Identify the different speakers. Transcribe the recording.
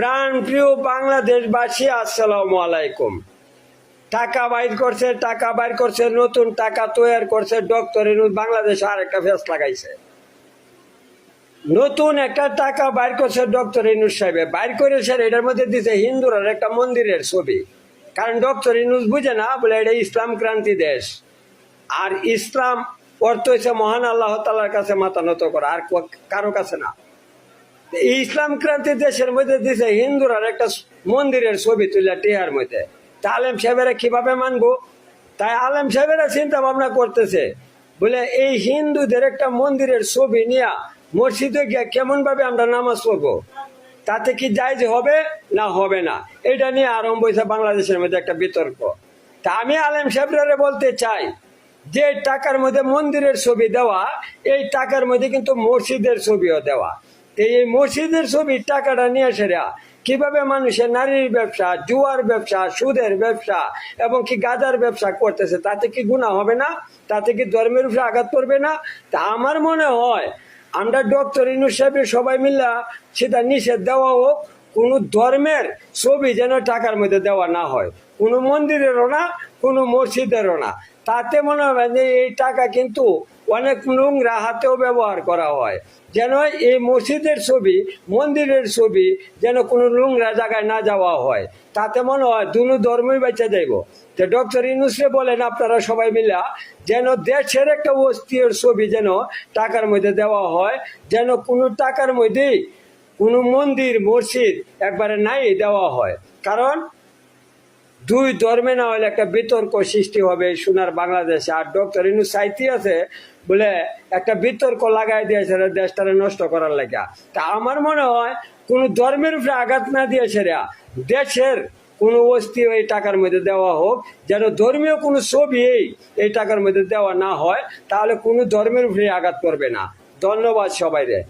Speaker 1: প্রাণ প্রিয় বাংলাদেশবাসী, আসসালামু আলাইকুম। টাকা বাইর করছে, টাকা বাইর করছে, নতুন টাকা তৈরি করছে, ডক্টর বাংলাদেশে আরেকটা ফেস লাগাইছে। নতুন একটা টাকা বাইর করছে ডক্টর ইনুজ সাহেবে। বাইর করেছে এটার মধ্যে দিছে হিন্দুরার একটা মন্দিরের ছবি। কারণ ডক্টর ইনুজ বুঝে না, বলে এটা ইসলাম ক্রান্তি দেশ। আর ইসলাম অর্থ হচ্ছে মহান আল্লাহ তালার কাছে মাথা নত করা, আর কারও কাছে না। ইসলাম ক্রান্তি দেশের মধ্যে দিছে, হিন্দুরার একটা মন্দিরের ছবি তুলে টিহার মধ্যে। তা আলেম সাহেবেরা কীভাবে মানবো? তাই আলেম সাহেবেরা চিন্তা ভাবনা করতেছে, বলে এই হিন্দুদের একটা মন্দিরের ছবি নিয়ে মসজিদে গিয়ে কেমন ভাবে আমরা নামাজ পড়ব? তাতে কি যে হবে না হবে না? এটা নিয়ে আরম্ভ হয়েছে বাংলাদেশের মধ্যে একটা বিতর্ক। তা আমি আলেম সাহেবরা বলতে চাই, যে টাকার মধ্যে মন্দিরের ছবি দেওয়া, এই টাকার মধ্যে কিন্তু মসজিদের ছবিও দেওয়া। এই মসজিদের ছবি টাকাটা নিয়ে সেরা কীভাবে মানুষের নারীর ব্যবসা, জুয়ার ব্যবসা, সুদের ব্যবসা, এবং কি গাদার ব্যবসা করতেছে, তাতে কি গুণা হবে না? তাতে কি ধর্মের উপরে আঘাত পড়বে না? তা আমার মনে হয় আমরা ডক্টর ইনুস সাহেবের সবাই মিল্লা সেটা নিষেধ দেওয়া হোক কোনো ধর্মের ছবি যেন টাকার মধ্যে দেওয়া না হয়। কোনো মন্দিরেরও না, কোনো মসজিদেরও না। তাতে মনে হবে যে এই টাকা কিন্তু অনেক নোংরা হাতেও ব্যবহার করা হয়। যেন এই মসজিদের ছবি, মন্দিরের ছবি যেন কোনো নোংরা জায়গায় না যাওয়া হয়। তাতে মনে হয় দুনো ধর্মই বেঁচে যাইব। তো ডক্টর ইনুসরে বলেন আপনারা সবাই মিলা, যেন দেশের একটা অস্থির ছবি যেন টাকার মধ্যে দেওয়া হয়, যেন কোনো টাকার মধ্যেই কোনো মন্দির, মসজিদ একবারে নাই দেওয়া হয়। কারণ দুই ধর্মে না হলে একটা বিতর্ক সৃষ্টি হবে সোনার বাংলাদেশে। আর ডক্টর ইনু সাইতি আছে বলে একটা বিতর্ক লাগাই দিয়েছে দেশটারে নষ্ট করার লেগা। তা আমার মনে হয় কোনো ধর্মের উপরে আঘাত না দিয়েছে রে দেশের কোনো অস্থি এই টাকার মধ্যে দেওয়া হোক, যেন ধর্মীয় কোনো ছবি এই টাকার মধ্যে দেওয়া না হয়, তাহলে কোনো ধর্মের উপরে আঘাত করবে না। ধন্যবাদ সবাই রে